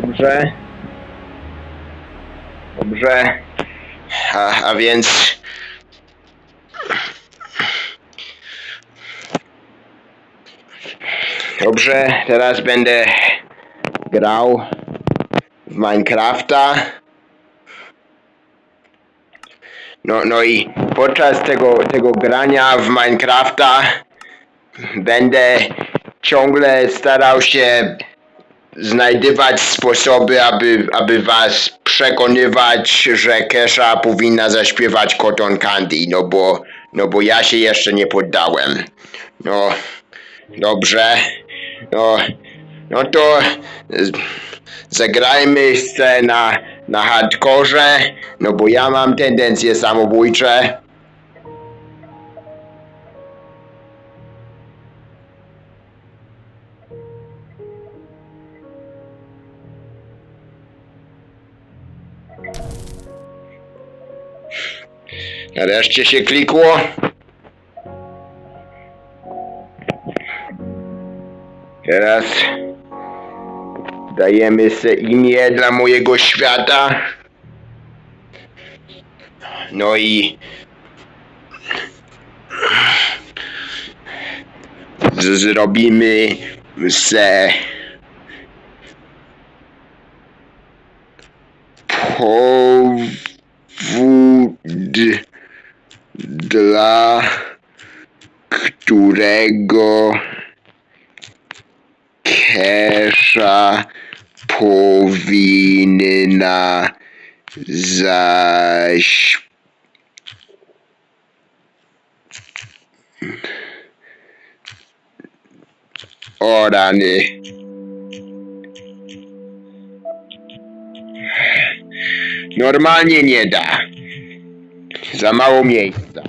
Dobrze. Dobrze. A, a więc... Dobrze, teraz będę grał w Minecrafta. No, no i podczas tego, tego grania w Minecrafta będę ciągle starał się znajdywać sposoby, aby, aby was przekonywać, że Kesha powinna zaśpiewać Cotton Candy, no bo, no bo ja się jeszcze nie poddałem. No, dobrze. No, no to zagrajmy se na, na hardkorze, no bo ja mam tendencje samobójcze. Nareszcie się klikło. Teraz dajemy se imię dla mojego świata. No i zrobimy se powód dla którego Kesha powinna zaś o rany. Normalnie nie da. Za mało miejsca.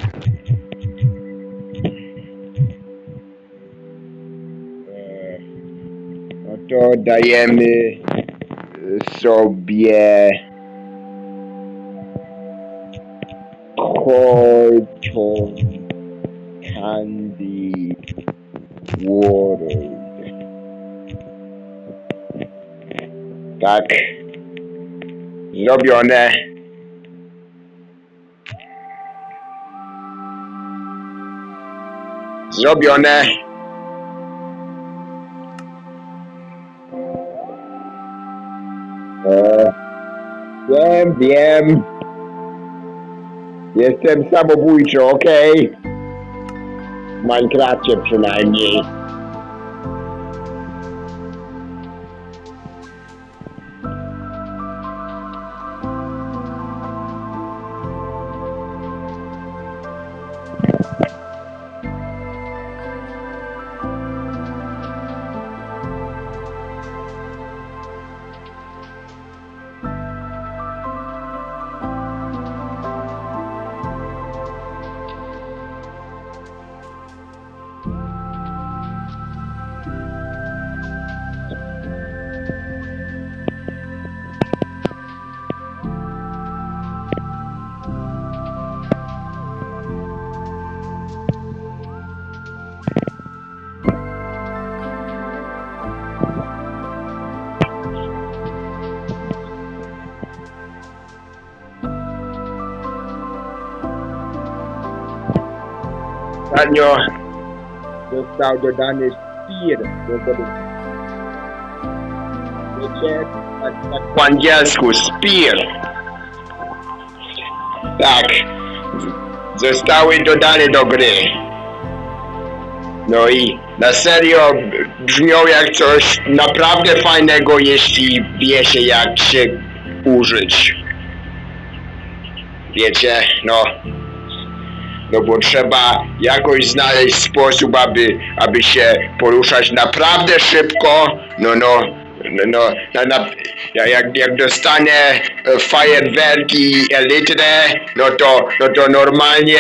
E, No to dajemy sobie Cotton Candy World. Tak. Zrobione. Zrobione. E, wiem, wiem. Jestem samobójczy, okej? W Minecrafcie przynajmniej. Ostatnio został dodany spear do budynku. Wiecie, tak, tak po angielsku, spear. Tak, zostały dodane do gry. No i na serio brzmią jak coś naprawdę fajnego, jeśli wie się jak się użyć. Wiecie, no, no bo trzeba jakoś znaleźć sposób, aby, aby się poruszać naprawdę szybko. No, no, no, no na, na, ja- jak, jak dostanę e, fajerwerki elytrę, no to, no to normalnie,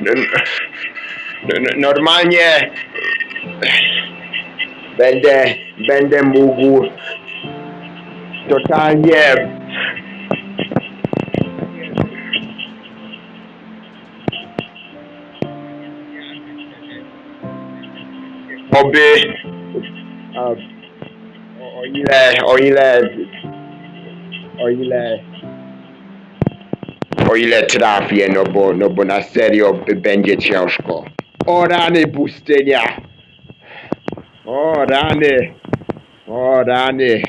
no, no, no, normalnie e, będę, będę mógł totalnie oby a, o, o ile, o ile, o ile, o ile trafię, no bo, no bo na serio by będzie ciężko. O rany pustynia! O rany! O rany!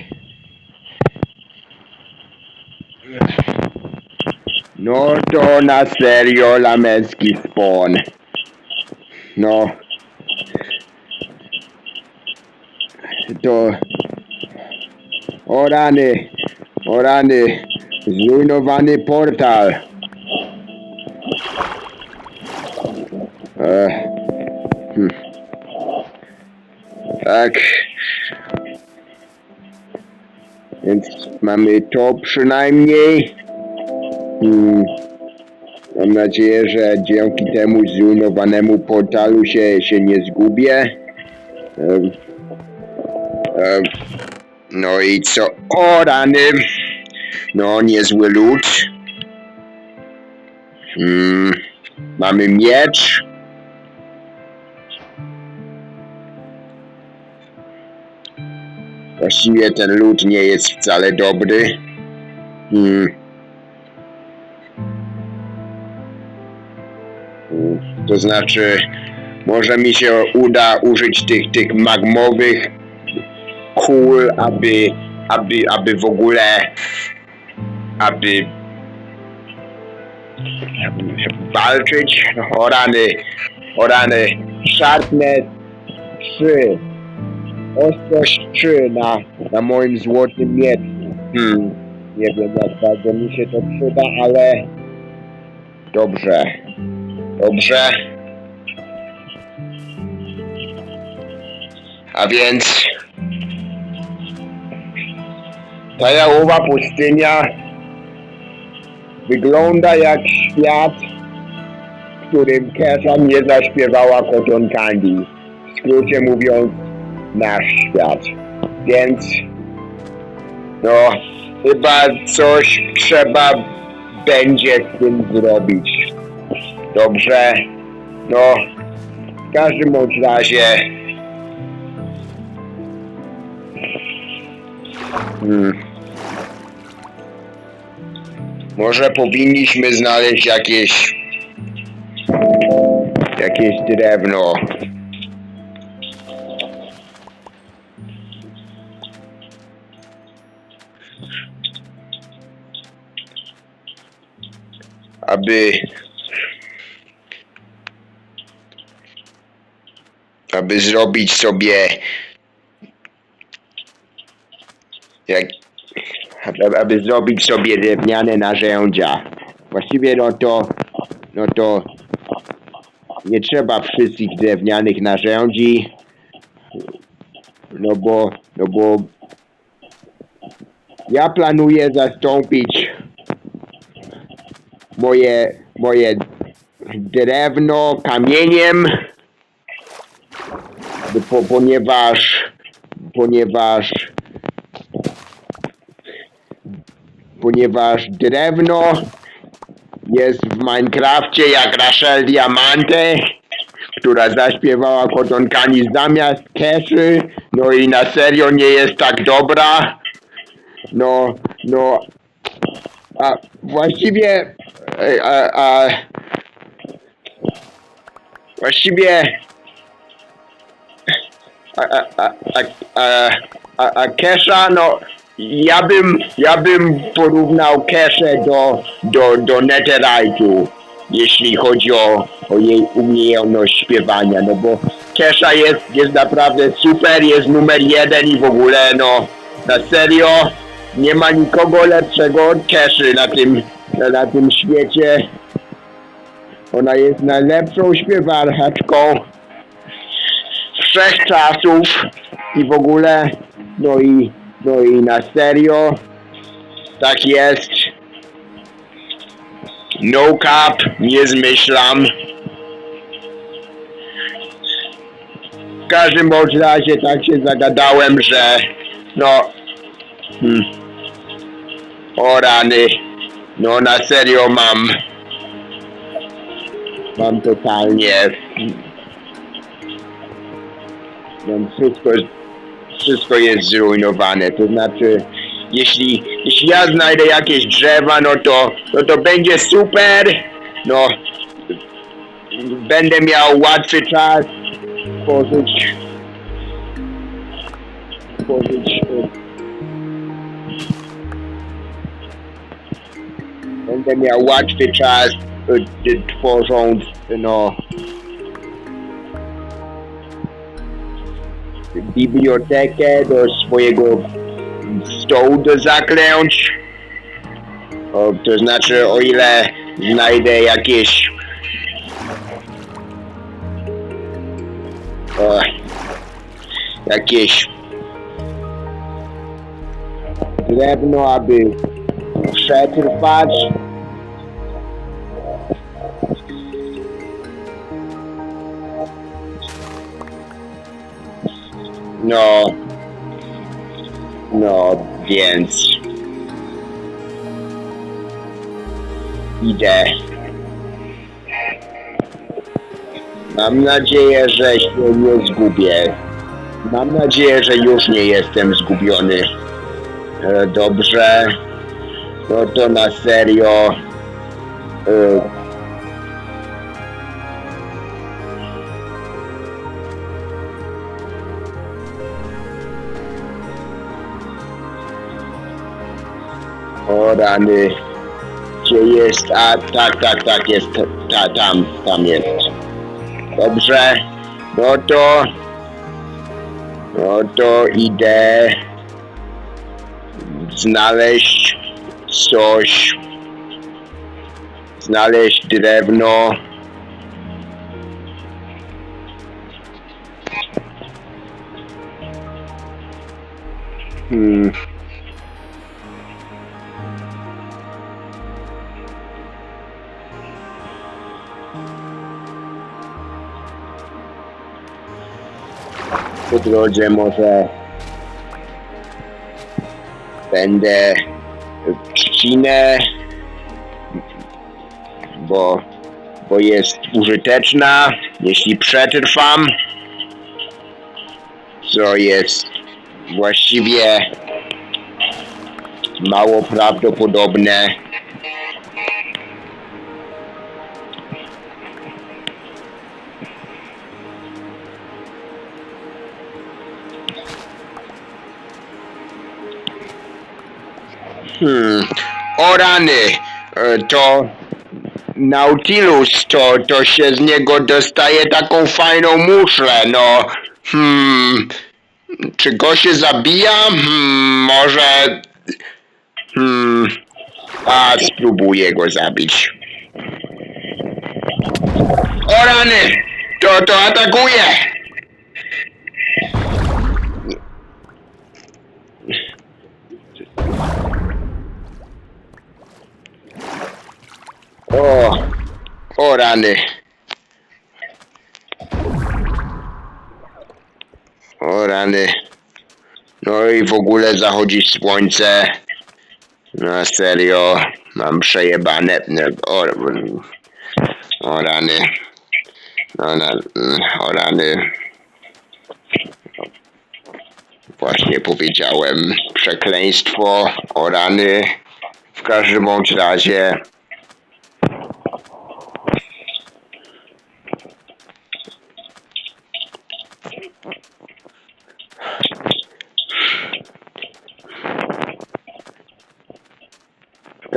No to na serio lamecki spon. No. To... O rany! O rany! Zrujnowany portal! Ech. Hm. Tak. Więc mamy to przynajmniej. Hmm. Mam nadzieję, że dzięki temu zrujnowanemu portalu się, się nie zgubię. Em, no i co? O rany! No, niezły lód. Hmm. Mamy miecz. Właściwie ten lód nie jest wcale dobry. Hmm. To znaczy, może mi się uda użyć tych, tych magmowych kul, aby, aby, aby w ogóle, aby walczyć. O rany, o rany, szarpne trzy, ostrość trzy na, na moim złotym mieczu. Hmm, nie wiem jak bardzo mi się to przyda, ale dobrze. Dobrze. A więc ta jałowa pustynia wygląda jak świat, w którym Kesha nie zaśpiewała Cotton Candy. W skrócie mówiąc, nasz świat. Więc no, chyba coś trzeba będzie z tym zrobić. Dobrze. No, w każdym bądź razie. Hmm. Może powinniśmy znaleźć jakieś. jakieś drewno. Aby aby zrobić sobie jak aby, aby zrobić sobie drewniane narzędzia. Właściwie no to no to nie trzeba wszystkich drewnianych narzędzi no bo no bo ja planuję zastąpić moje moje drewno kamieniem po, ponieważ ponieważ ponieważ drewno jest w Minecrafcie jak Rachel Diamante która zaśpiewała kotonkami zamiast Keszy. No i na serio nie jest tak dobra. No no a właściwie a, a, właściwie a, a, a, a, a, a, a Kesha, no ja bym, ja bym porównał Keszę do, do, do Netherite'u, jeśli chodzi o, o jej umiejętność śpiewania, no bo Kesha jest, jest naprawdę super, jest numer jeden i w ogóle, no na serio, nie ma nikogo lepszego od Keszy na tym, na, na tym świecie. Ona jest najlepszą śpiewarchaczką wszechczasów i w ogóle, no i, no i na serio, tak jest. No cap, nie zmyślam. W każdym bądź razie tak się zagadałem, że no, hmm, o rany, no na serio mam, mam totalnie Mam wszystko, wszystko jest zrujnowane. To znaczy, jeśli, jeśli ja znajdę jakieś drzewa, no to, no to będzie super. No, będę miał łatwy czas tworzyć, będę miał łatwy czas e, e, tworząc, no, bibliotekę do swojego stołu do zaklęć. O, to znaczy, o ile znajdę jakieś o, jakieś drewno, aby przetrwać. No, no, więc idę. Mam nadzieję, że się nie zgubię. Mam nadzieję, że już nie jestem zgubiony. E, Dobrze. No to na serio. E, O. Gdzie jest? A tak, tak, tak, jest. Ta, tam, tam jest. Dobrze. No to. No to idę znaleźć coś. Znaleźć drewno. Hmm. Po drodze może będę trzcinę, bo, bo jest użyteczna, jeśli przetrwam, co jest właściwie mało prawdopodobne. Hmm. O rany, e, to Nautilus, to, to się z niego dostaje taką fajną muszlę, no. Hmm. Czy go się zabija? Hmm, może... Hmm. A, spróbuję go zabić. O rany! To, to atakuje! O, o rany. O rany. No i w ogóle zachodzi słońce. Na serio, mam przejebane. No, O, o rany. No, na, o rany. Właśnie powiedziałem przekleństwo, o rany. W każdym bądź razie.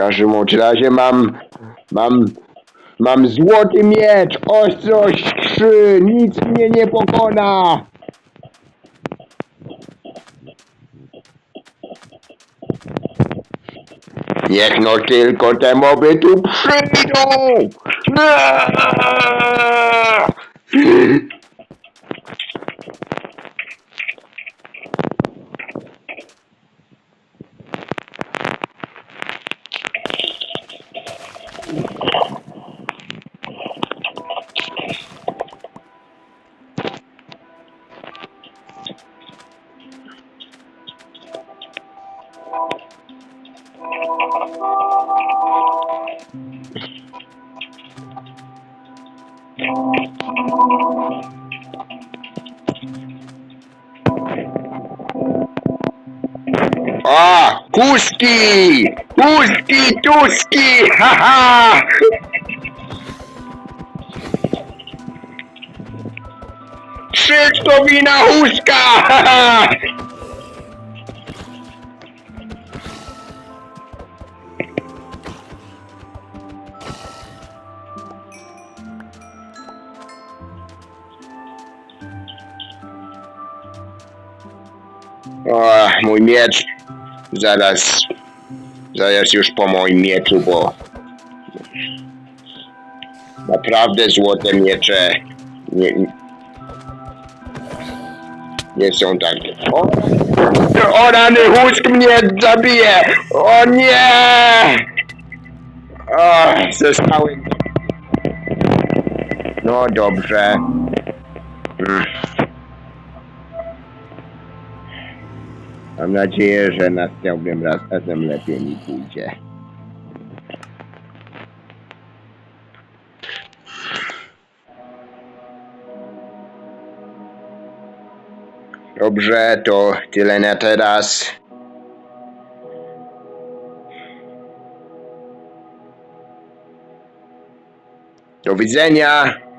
Każdym bądź razie mam, mam, mam złoty miecz, ostrość trzy, nic mnie nie pokona. Niech no tylko te moby tu przyjdą. О, куски! Куски, тюски! Ха-ха! Wszystko wina Huska! Ха-ха! O, mój miecz. Zaraz. Zaraz już po moim mieczu, bo. Naprawdę złote miecze. Nie, nie są takie. O, o rany, husk mnie zabije! O nie! O, zostały. No dobrze. Mm. Mam nadzieję, że następnym razem lepiej mi pójdzie. Dobrze, to tyle na teraz. Do widzenia.